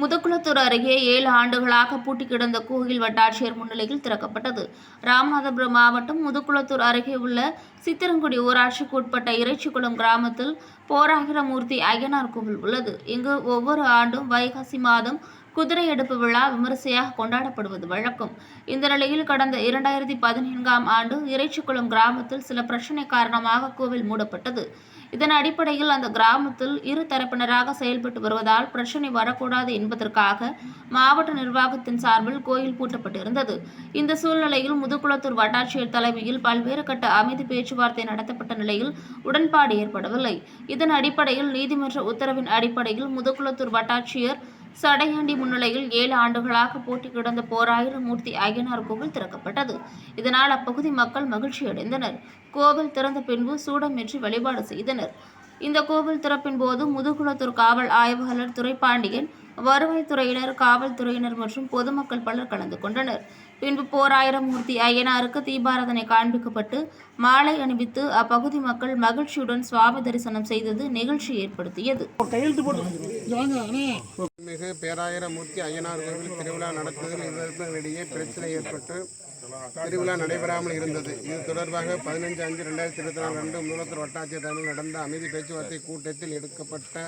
முதுகுளத்தூர் அருகே ஏழு ஆண்டுகளாக பூட்டி கிடந்த கோயில் வட்டாட்சியர் முன்னிலையில் திறக்கப்பட்டது. ராமநாதபுரம் மாவட்டம் முதுகுளத்தூர் அருகே உள்ள சித்திரங்குடி ஊராட்சிக்கு உட்பட்ட இறைச்சிக்குளம் கிராமத்தில் போராகிரமூர்த்தி அய்யனார் கோவில் உள்ளது. இங்கு ஒவ்வொரு ஆண்டும் வைகாசி மாதம் குதிரை எடுப்பு விழா விமரிசையாக கொண்டாடப்படுவது வழக்கம். இந்த நிலையில் கடந்த இரண்டாயிரத்தி பதினான்காம் ஆண்டு இறைச்சிக்குளம் கிராமத்தில் சில பிரச்சனை காரணமாக கோவில் மூடப்பட்டது. இதன் அடிப்படையில் அந்த கிராமத்தில் இரு தரப்பினராக செயல்பட்டு வருவதால் பிரச்சனை வரக்கூடாது என்பதற்காக மாவட்ட நிர்வாகத்தின் சார்பில் கோயில் பூட்டப்பட்டிருந்தது. இந்த சூழ்நிலையில் முதுகுளத்தூர் வட்டாட்சியர் தலைமையில் பல்வேறு கட்ட அமைதி பேச்சுவார்த்தை நடத்தப்பட்ட நிலையில் உடன்பாடு ஏற்படவில்லை. இதன் அடிப்படையில் நீதிமன்ற உத்தரவின் அடிப்படையில் முதுகுளத்தூர் வட்டாட்சியர் சடையாண்டி முன்னிலையில் ஏழு ஆண்டுகளாக போட்டி கிடந்த போராயிரம் மூர்த்தி ஐயனார் கோவில் திறக்கப்பட்டது. இதனால் அப்பகுதி மக்கள் மகிழ்ச்சியடைந்தனர் கோவில் திறந்த பின்பு சூடமேற்றி வழிபாடு செய்தனர். இந்த கோவில் திறப்பின் போது முதுகுளத்தூர் காவல் ஆய்வாளர் துரைப்பாண்டியன் வருவாய்த்துறையினர் காவல்துறையினர் மற்றும் பொதுமக்கள் பலர் கலந்து கொண்டனர். பின்பு போராயிரம் மூர்த்தி ஐயனாருக்கு தீபாராதனை காண்பிக்கப்பட்டு மாலை அணிவித்து அப்பகுதி மக்கள் மகிழ்ச்சியுடன் சுவாமி தரிசனம் செய்தது நிகழ்ச்சி ஏற்படுத்தியது. மிகு பேராயிரமூர்த்தி ஐயனார் கோவில் திருவிழா நடத்துவதில் இருவருக்கும் பிரச்சனை ஏற்பட்டு திருவிழா நடைபெறாமல் இருந்தது. இது தொடர்பாக பதினஞ்சு அஞ்சு ரெண்டாயிரத்தி இருபத்தி நாலு ரெண்டு முதலமைச்சர் வட்டாட்சியர் தலைமையில் நடந்த அமைதி பேச்சுவார்த்தை கூட்டத்தில் எடுக்கப்பட்ட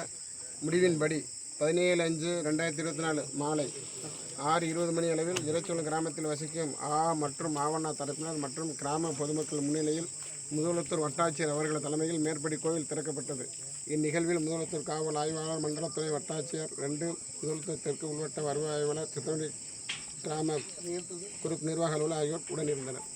முடிவின்படி பதினேழு அஞ்சு ரெண்டாயிரத்தி இருபத்தி நாலு மாலை ஆறு இருபது மணி அளவில் இறைச்சூழல் கிராமத்தில் வசிக்கும் ஆ மற்றும் ஆவண்ணா தரப்பினர் மற்றும் கிராம பொதுமக்கள் முன்னிலையில் முதலத்தூர் வட்டாட்சியர் அவர்கள் தலைமையில் மேற்படி கோவில் திறக்கப்பட்டது. இந்நிகழ்வில் முதலத்தூர் காவல் ஆய்வாளர் மண்டலத்துறை வட்டாட்சியர் ரெண்டு முதலத்தூர் தெற்கு உள்வட்ட வருவாய் ஆய்வாளர் சித்தவண்டி கிராம குரூப் நிர்வாக அலுவலர் ஆகியோர் உடனிருந்தனர்